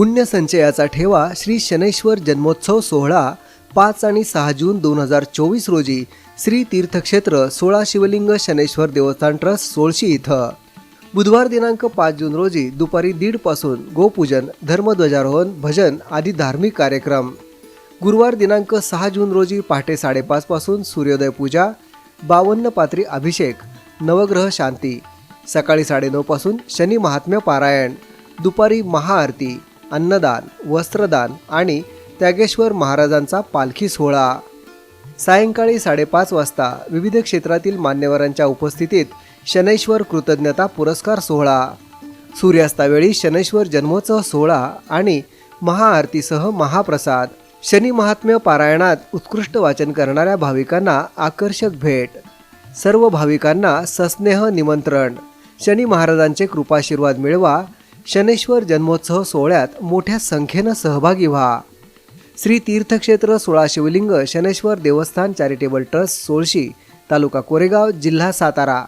पुण्यसंचयाचा ठेवा श्री शनैश्वर जन्मोत्सव सोहळा पाच आणि सहा जून दोन हजार चोवीस रोजी श्री तीर्थक्षेत्र सोळा शिवलिंग शनैश्वर देवस्थान ट्रस्ट सोळशी इथं. बुधवार दिनांक पाच जून रोजी दुपारी दीडपासून गोपूजन धर्मध्वजारोहण भजन आदी धार्मिक कार्यक्रम. गुरुवार दिनांक सहा जून रोजी पहाटे साडेपाचपासून सूर्योदय पूजा बावन्न पात्री अभिषेक नवग्रह शांती. सकाळी साडेनऊपासून शनी महात्म्य पारायण दुपारी महाआरती. अन्नदान वस्त्रदान आणि त्यागेश्वर महाराजांचा पालखी सोहळा. सायंकाळी साडेपाच वाजता विविध क्षेत्रातील मान्यवरांच्या उपस्थितीत शनैश्वर कृतज्ञता पुरस्कार सोहळा. सूर्यास्तावेळी शनैश्वर जन्मोत्सव सोहळा आणि महाआरतीसह महाप्रसाद. शनी महात्म्य पारायणात उत्कृष्ट वाचन करणाऱ्या भाविकांना आकर्षक भेट. सर्व भाविकांना सस्नेह निमंत्रण. शनी महाराजांचे कृपाशीर्वाद मिळवा शनेश्वर जन्मोत्सव सोहळ्यात मोठ्या संख्येनं सहभागी व्हा. श्री तीर्थक्षेत्र सोळा शिवलिंग शनेश्वर देवस्थान चॅरिटेबल ट्रस्ट सोळशी तालुका कोरेगाव जिल्हा सातारा.